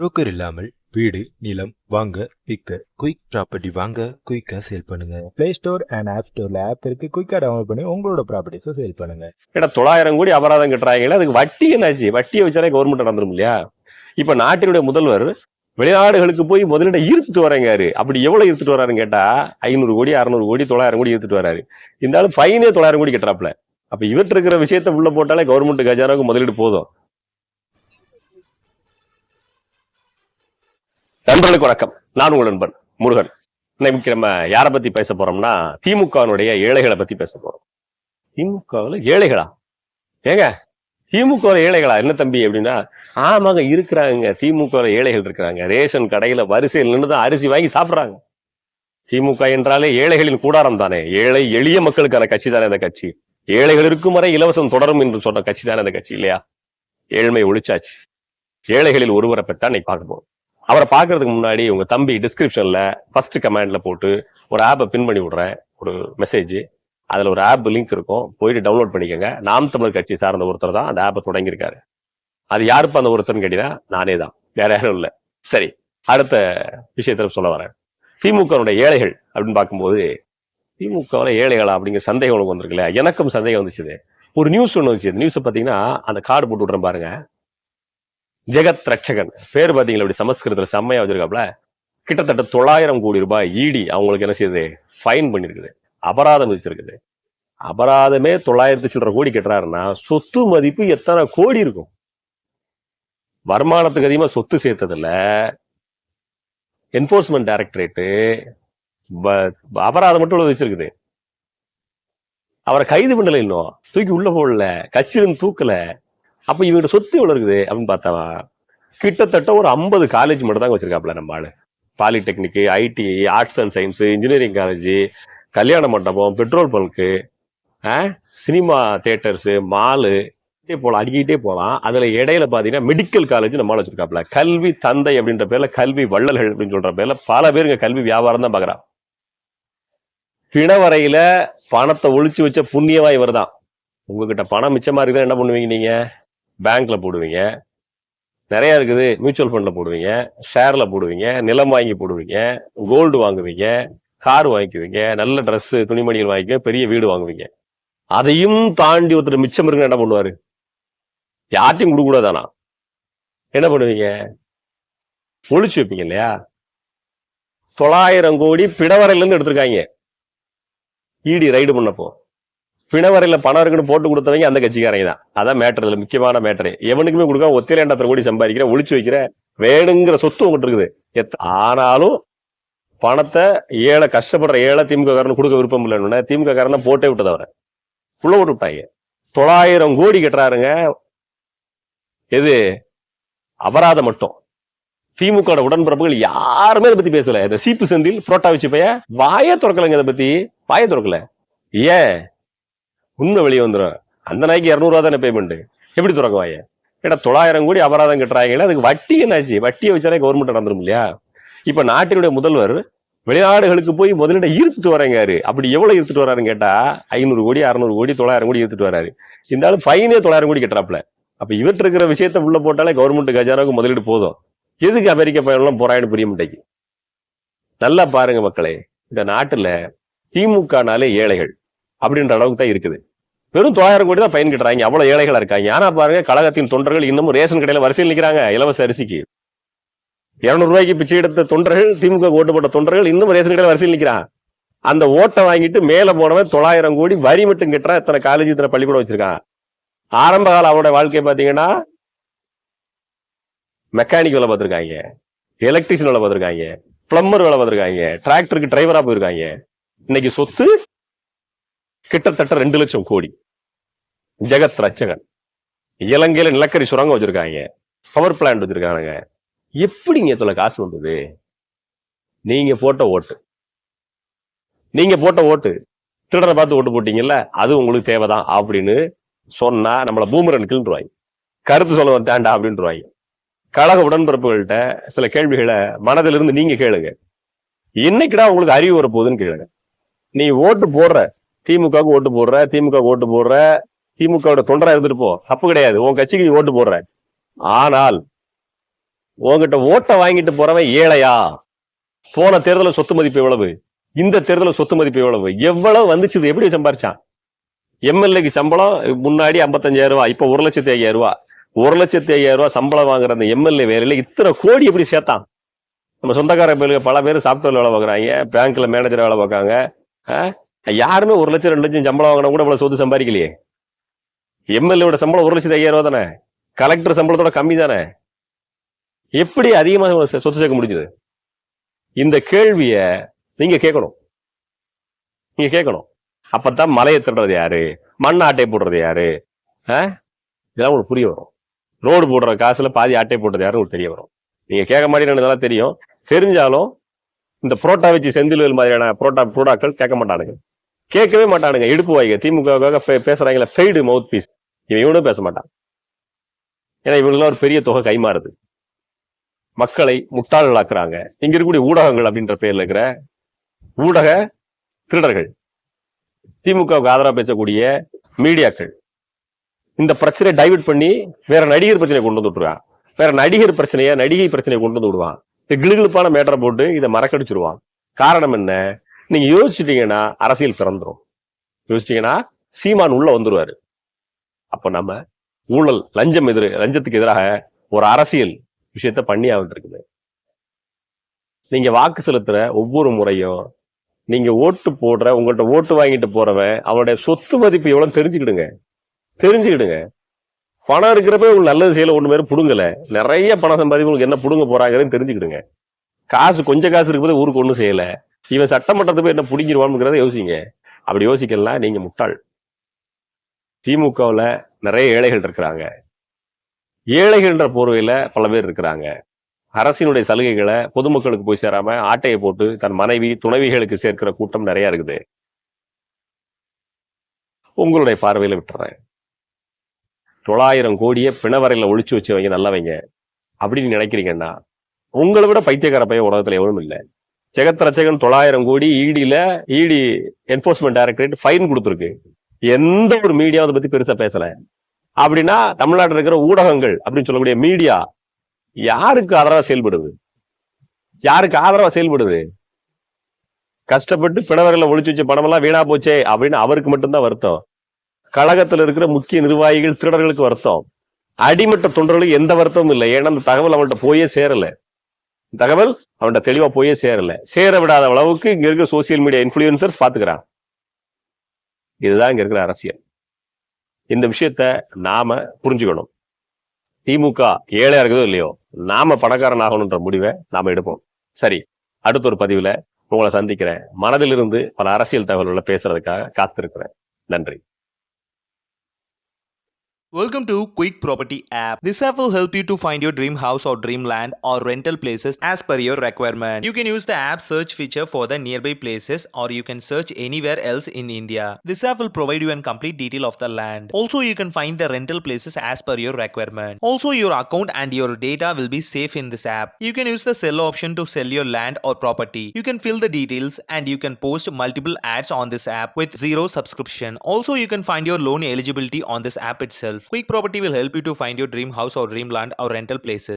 Broker இல்லாமல் வீடு நிலம் வாங்க விற்க குயிக் ப்ராப்பர்ட்டி வாங்க குயிக்கா சேல் பண்ணுங்க. பிளே ஸ்டோர் அண்ட் ஆப் ஸ்டோர்ல ஆப் இருக்கு. குயிக்கா டவுன்லோட் பண்ணி உங்களோட ப்ராப்பர்ட்டிஸை சேல் பண்ணுங்க. ஏன்னா தொள்ளாயிரம் கோடி அபராதம் கட்டுறாங்களே அதுக்கு வட்டி என்னாச்சு? வட்டியை வச்சாலே கவர்மெண்ட் நடந்துரும் இல்லையா? இப்ப நாட்டினுடைய முதல்வர் வெளிநாடுகளுக்கு போய் முதலீட ஈர்த்துட்டு வரேங்காரு அப்படி எவ்வளவு ஈர்த்துட்டு வராருன்னு கேட்டா ஐநூறு கோடி அறுநூறு கோடி தொள்ளாயிரம் கோடி ஈர்த்துட்டு வராரு இந்த ஆளு ஃபைனே தொள்ளாயிரம் கோடி கட்டுறாப்ல அப்ப இவற்று இருக்கிற விஷயத்த உள்ள போட்டாலே கவர்மெண்ட் கஜானாவுக்கு முதலீடு போதும். நண்பர்களுக்கு வணக்கம். நான் உங்கள் நண்பன் முருகன். இன்னைக்கு நம்ம யாரை பத்தி பேச போறோம்னா திமுகவினுடைய ஏழைகளை பத்தி பேச போறோம். திமுகவில் ஏழைகளா? ஏங்க திமுக ஏழைகளா? என்ன தம்பி அப்படின்னா ஆமாங்க இருக்கிறாங்க. திமுக ஏழைகள் இருக்கிறாங்க. ரேஷன் கடையில வரிசையில் நின்று தான் அரிசி வாங்கி சாப்பிடுறாங்க. திமுக என்றாலே ஏழைகளின் கூடாரம் தானே. ஏழை எளிய மக்களுக்கான கட்சி தானே அந்த கட்சி. ஏழைகள் இருக்கும் வரை இலவசம் தொடரும் என்று சொன்ன கட்சி தானே அந்த கட்சி இல்லையா? ஏழ்மை ஒழிச்சாச்சு. ஏழைகளில் ஒருவரை பற்றி இன்னைக்கு பார்க்க போறோம். அவரை பார்க்கறதுக்கு முன்னாடி உங்க தம்பி டிஸ்கிரிப்ஷன்ல ஃபர்ஸ்ட் கமெண்ட்ல போட்டு ஒரு ஆப்பை பின் பண்ணி விடுறேன். ஒரு மெசேஜ் அதுல ஒரு ஆப் லிங்க் இருக்கும். போயிட்டு டவுன்லோட் பண்ணிக்கோங்க. நாம் தமிழர் கட்சி சார்ந்த ஒருத்தர் தான் அந்த ஆப்பை தொடங்கியிருக்காரு. அது யாருப்பா அந்த ஒருத்தர்னு கேட்டீங்கன்னா நானே தான். வேற யாரும் இல்லை. சரி அடுத்த விஷயத்துல சொல்ல வரேன். திமுகவுடைய ஏழைகள் அப்படின்னு பார்க்கும்போது திமுகவில் ஏழைகளா அப்படிங்கிற சந்தேகம் உங்களுக்கு வந்திருக்குல்ல எனக்கும் சந்தேகம் வந்துச்சு ஒரு நியூஸ் ஒன்று வந்துச்சு. நியூஸை பார்த்தீங்கன்னா அந்த கார்டு போட்டு விட்றேன் பாருங்க. ஜெகத் ரட்சகன். பேர் பார்த்தீங்களா அப்படி சமஸ்கிருதத்தில் செம்மையா வச்சிருக்காப்ல? கிட்டத்தட்ட தொள்ளாயிரம் கோடி ரூபாய் ஈடி அவங்களுக்கு என்ன செய்யுது? ஃபைன் பண்ணியிருக்குது அபராதம் விதிச்சிருக்குது. அபராதமே தொள்ளாயிரத்தி சில்லற கோடி கட்டுறாருன்னா சொத்து மதிப்பு எத்தனை கோடி இருக்கும்? வருமானத்துக்கு அதிகமா சொத்து சேர்த்ததுல என்போர்ஸ்மெண்ட் டைரக்டரேட்டு அபராதம் மட்டும் வச்சிருக்குது. அவரை கைது பண்ணல இன்னும். தூக்கி உள்ள போடல. கட்சியிலிருந்து தூக்கல. அப்ப இவங்க சொத்து எவ்வளவு இருக்குது அப்படின்னு பார்த்தாவா? கிட்டத்தட்ட ஒரு ஐம்பது காலேஜ் மட்டும் தான் வச்சிருக்காப்ல நம்ம ஆளு. Polytechnic IT arts and science engineering college கல்யாண மண்டபம் petrol bunk cinema theatres mall போலாம் அடிக்கிட்டே போகலாம் அதுல இடையில பாத்தீங்கன்னா மெடிக்கல் காலேஜ் நம்மளால வச்சிருக்காப்ல கல்வி தந்தை அப்படின்ற பேர்ல கல்வி வள்ளல்கள் அப்படின்னு சொல்ற பேர்ல பல பேருங்க கல்வி வியாபாரம் தான் பாக்குறான். பிணவரையில பணத்தை ஒழிச்சு வச்ச புண்ணியவா இவர் தான் உங்ககிட்ட பணம் மிச்சமா இருக்குதுன்னா என்ன பண்ணுவீங்க நீங்க? பேங்க்ல போடுவீங்க. நிறைய இருக்குது மியூச்சுவல் ஃபண்ட்ல போடுவீங்க ஷேர்ல போடுவீங்க நிலம் வாங்கி போடுவீங்க கோல்டு வாங்குவீங்க கார் வாங்கிக்குவீங்க நல்ல ட்ரெஸ்ஸு துணிமணிகள் வாங்கிக்குவீங்க பெரிய வீடு வாங்குவீங்க. அதையும் தாண்டி ஒருத்தர் மிச்சம் இருக்குன்னு என்ன பண்ணுவாரு? யார்ட்டையும் கொடுக்க கூடாதானா என்ன பண்ணுவீங்க? ஒழிச்சு வைப்பீங்க இல்லையா? தொள்ளாயிரம் கோடி பிடவரையில இருந்து எடுத்திருக்காங்க ஈடி ரைடு பண்ணப்போ. பிணவரையில பணம் இருக்குன்னு போட்டு கொடுத்தவங்க அந்த கட்சிக்காரங்க தான். அதான் மேட்டர் இல்லை முக்கியமான மேட்டர் எவனுக்குமே கொடுக்காம ரெண்டாயிரம் கோடி சம்பாதிக்கிற ஒழிச்சு வைக்கிற வேணுங்கிற சொத்து உங்ககிட்ட இருக்குது. ஆனாலும் பணத்தை ஏழை கஷ்டப்படுற ஏழை திமுக காரன் கொடுக்க விருப்பம் இல்லைன்னு திமுக காரனை போட்டே விட்டது அவரை. உள்ள விட்டு விட்டாங்க. தொள்ளாயிரம் கோடி கட்டுறாருங்க. எது? அபராதம் மட்டும். திமுக உடன்பிறப்புகள் யாருமே இதை பத்தி பேசல. இந்த சீப்பு செந்தில் புரோட்டா வச்சு பைய வாயை திறக்கலைங்க இதை பத்தி. வாயை திறக்கல. ஏன்? உண்மை வெளியே வந்துடும் அந்த நாய்க்கு இரநூறுவா தானே பேமெண்ட் எப்படி திறக்க வாய ஏன்னா தொள்ளாயிரம் கோடி அபராதம் கட்டுறாங்களே அதுக்கு வட்டி என்னாச்சு? வட்டியை வச்சாலே கவர்மெண்ட் நடந்துரும் இல்லையா? இப்ப நாட்டினுடைய முதல்வர் வெளிநாடுகளுக்கு போய் முதலீட ஈர்த்துட்டு வரேங்காரு அப்படி எவ்வளவு ஈர்த்துட்டு வராருன்னு கேட்டா ஐநூறு கோடி அறுநூறு கோடி தொள்ளாயிரம் கோடி ஈர்த்துட்டு வராரு. இருந்தாலும் ஃபைனே தொள்ளாயிரம் கோடி கட்டுறாப்ல அப்ப இவற்று இருக்கிற விஷயத்த உள்ள போட்டாலே கவர்மெண்ட் கஜானாவுக்கு முதலீடு போதும். எதுக்கு அமெரிக்க பயணம்லாம் போறான்னு புரிய மாட்டேங்குது. நல்லா பாருங்க மக்களே இந்த நாட்டுல திமுகனாலே ஏழைகள். அப்படின்ற அளவுக்கு தான் இருக்குது. வெறும் தொள்ளாயிரம் கோடி தான் பயன் கட்டுறாங்க அவ்வளவு ஏழைகளா இருக்காங்க. ஆனா பாருங்க கழகத்தின் தொண்டர்கள் இன்னமும் ரேஷன் கடையில வரிசையில் நிக்கிறாங்க. இலவச அரிசிக்கு. இருநூறு ரூபாய்க்கு பிச்சை எடுத்த தொண்டர்கள் திமுக ஓட்டு போட்ட தொண்டர்கள் இன்னும் ரேஷன் கடையில வரிசையில் நிக்கிறான் அந்த ஓட்டை வாங்கிட்டு மேல போனவன் தொள்ளாயிரம் கோடி வரி மட்டும் கட்டுறான் இத்தனை காலேஜ் இத்தனை பள்ளிக்கூடம் வச்சிருக்கான். ஆரம்ப கால அவனோட வாழ்க்கை பாத்தீங்கன்னா மெக்கானிக் வேலை பார்த்திருக்காங்க. எலக்ட்ரிஷியன் வேலை பார்த்திருக்காங்க. பிளம்பர் வேலை பார்த்திருக்காங்க. டிராக்டருக்கு டிரைவரா போயிருக்காங்க. இன்னைக்கு சொத்து கிட்டத்தட்ட ரெண்டு லட்சம் கோடி. ஜெகத் ரச்சகன் இலங்கையில நிலக்கரி சுரங்கம் வச்சிருக்காங்க. பவர் பிளான்ட் வச்சிருக்காங்க எப்படிங்க இதுல காசு வந்தது? நீங்க போட்ட ஓட்டு. நீங்க போட்ட ஓட்டு. திருடரை பார்த்து ஓட்டு போட்டீங்கல்ல அது உங்களுக்கு தேவைதான் அப்படின்னு சொன்னா நம்மள பூமரன் கிள்ந்துருவாங்க கருத்து சொல்ல வந்தாண்டா அப்படின்ட்டுருவாங்க கழக உடன்பிறப்புகள்கிட்ட சில கேள்விகளை மனதிலிருந்து நீங்க கேளுங்க. என்னைக்குடா உங்களுக்கு அறிவு வரப்போகுதுன்னு கேளுங்க. நீ ஓட்டு போடுற திமுகவுக்கு ஓட்டு போடுற திமுக ஓட்டு போடுற திமுகவோட தொண்டரா இருந்துட்டு போ. தப்பு கிடையாது. உன் கட்சிக்கு ஓட்டு போடுற. ஆனால் உங்ககிட்ட ஓட்டை வாங்கிட்டு போறவன் ஏழையா? போன தேர்தல சொத்து மதிப்பு எவ்வளவு? இந்த தேர்தல சொத்து மதிப்பு எவ்வளவு? எவ்வளவு வந்துச்சு? இது எப்படி சம்பாரிச்சான்? எம்எல்ஏக்கு சம்பளம் முன்னாடி 55000 ரூபாய் இப்ப ஒரு லட்சத்தி ஐயாயிரம் ரூபாய். ஒரு லட்சத்தி ஐயாயிரம் ரூபாய் சம்பளம் வாங்குற அந்த எம்எல்ஏ வேலையில இத்தனை கோடி எப்படி சேர்த்தான்? நம்ம சொந்தக்கார பேருக்கு பல பேர் சாப்ட்வேர் வேலை பார்க்குறாங்க பேங்க்ல மேனேஜர் வேலை பார்க்காங்க ஆ? யாருமே ஒரு லட்சம் ரெண்டு லட்சம் சம்பளம் வாங்கினா கூட இவ்வளவு சொத்து சம்பாதிக்கலையே. எம்எல்ஏட சம்பளம் ஒரு லட்சத்து ஐயாயிரம் தானே? கலெக்டர் சம்பளத்தோட கம்மி தானே? எப்படி அதிகமா சொத்து சேர்க்க முடிஞ்சது? இந்த கேள்விய நீங்க கேட்கணும். நீங்க கேட்கணும். அப்பதான் மலையை திருடுறது யாரு? மண் ஆட்டை போடுறது யாரு? ஆ? இதெல்லாம் உங்களுக்கு புரிய வரும். ரோடு போடுற காசுல பாதி ஆட்டை போடுறது யாருன்னு உங்களுக்கு தெரிய வரும். நீங்க கேட்க மாட்டேன்னு தெரியும். தெரிஞ்சாலும் இந்த புரோட்டா வச்சு செந்தில்வேல் மாதிரியான புரோட்டா புரோடாக்கள் கேட்க மாட்டானுங்க. கேட்கவே மாட்டானுங்க. இடுப்பு வாய்க்க. திமுக பேசுறாங்களே ஃபெய்டு மவுத் பீஸ் இவன் இவனும் பேச மாட்டான். ஏன்னா இவங்களுக்குலாம் ஒரு பெரிய தொகை கைமாறுது. மக்களை முட்டாள்களாக்குறாங்க. இங்க இருக்கக்கூடிய ஊடகங்கள் அப்படின்ற பேர்ல இருக்கிற ஊடக திருடர்கள். திமுகவுக்கு ஆதரவா பேசக்கூடிய மீடியாக்கள். இந்த பிரச்சனையை டைவர்ட் பண்ணி வேற நடிகர் பிரச்சனையை கொண்டு வந்து விட்டுருவான். வேற நடிகர் பிரச்சனையை நடிகை பிரச்சனையை கொண்டு வந்து விடுவான். இந்த கிளுகிழுப்பான மேட்டரை போட்டு இதை மறக்கடிச்சிருவான். காரணம் என்ன? நீங்க யோசிச்சிட்டீங்கன்னா அரசியல் திறந்துரும். யோசிச்சிட்டீங்கன்னா சீமான் உள்ள வந்துருவாரு. அப்ப நம்ம ஊழல் லஞ்சம் எதிர லஞ்சத்துக்கு எதிராக ஒரு அரசியல் விஷயத்த பண்ணி ஆகிட்டு இருக்குது நீங்க வாக்கு செலுத்துற ஒவ்வொரு முறையும் நீங்க ஓட்டு போடுற உங்கள்கிட்ட ஓட்டு வாங்கிட்டு போறவன் அவனுடைய சொத்து மதிப்பு எவ்வளவு தெரிஞ்சுக்கிடுங்க. தெரிஞ்சுக்கிடுங்க. பணம் இருக்கிறப்ப உங்களுக்கு நல்லது செய்யல ஒண்ணு பேரும் புடுங்கல. நிறைய பணம் சம்பாதி உங்களுக்கு என்ன புடுங்க போறாங்கன்னு தெரிஞ்சுக்கிடுங்க. காசு கொஞ்சம் காசு இருக்கும்போது ஊருக்கு ஒன்றும் செய்யல. இவன் சட்டமன்றத்துக்கு என்ன புடிங்கிடுவான்ங்கிறத யோசிங்க. அப்படி யோசிக்கலாம் நீங்க முட்டாள். திமுகவுல நிறைய ஏழைகள் இருக்கிறாங்க. ஏழைகள்ன்ற போர்வையில பல பேர் இருக்கிறாங்க. அரசினுடைய சலுகைகளை பொதுமக்களுக்கு போய் சேராம ஆட்டையை போட்டு தன் மனைவி துணைவிகளுக்கு சேர்க்கிற கூட்டம் நிறைய இருக்குது. உங்களுடைய பார்வையில விட்டுறேன். தொள்ளாயிரம் கோடியை பிணவரையில ஒழிச்சு வச்சவங்க நல்லவங்க. அப்படின்னு நினைக்கிறீங்கன்னா உங்களை விட பைத்தியக்கார பையன் உலகத்துல எவனும் இல்லை. ஜெகத் ரச்சகன் தொள்ளாயிரம் கோடி இடியில இடி என்போர்ஸ்மெண்ட் டைரக்டரேட் ஃபைன் கொடுத்துருக்கு. எந்த ஒரு மீடியா அதை பத்தி பெருசா பேசல. அப்படின்னா தமிழ்நாட்டில் இருக்கிற ஊடகங்கள் அப்படின்னு சொல்லக்கூடிய மீடியா யாருக்கு ஆதரவா செயல்படுது? யாருக்கு ஆதரவா செயல்படுது? கஷ்டப்பட்டு பிணவர்களை ஒழிச்சு வச்ச பணமெல்லாம் வீணா போச்சே அப்படின்னு அவருக்கு மட்டும்தான் வருத்தம். கழகத்துல இருக்கிற முக்கிய நிர்வாகிகள் திருடர்களுக்கு வருத்தம். அடிமட்ட தொண்டர்களுக்கு எந்த வருத்தமும் இல்லை. ஏன்னா அந்த தகவல் அவன்கிட்ட போயே சேரல. தகவல் அவன்கிட்ட தெளிவா போயே சேரல. சேர விடாத அளவுக்கு இங்க இருக்கிற சோசியல் மீடியா இன்ஃபுளுசர்ஸ் பாத்துக்கிறான். இதுதான் இங்க இருக்கிற அரசியல். இந்த விஷயத்த நாம புரிஞ்சுக்கணும். திமுக ஏழையா இருக்குதோ இல்லையோ நாம பணக்காரன் ஆகணுன்ற முடிவை நாம எடுப்போம். சரி அடுத்த ஒரு பதிவுல உங்களை சந்திக்கிறேன். மனதிலிருந்து பல அரசியல் தகவல்களை பேசுறதுக்காக காத்திருக்கிறேன். நன்றி. Welcome to Quick Property app. This app will help you to find your dream house or dream land or rental places as per your requirement. You can use the app search feature for the nearby places or you can search anywhere else in India. This app will provide you a complete detail of the land. Also, you can find the rental places as per your requirement. Also, your account and your data will be safe in this app. You can use the sell option to sell your land or property. You can fill the details and you can post multiple ads on this app with zero subscription. Also, you can find your loan eligibility on this app itself. Quick Property will help you to find your dream house or dream land or rental places.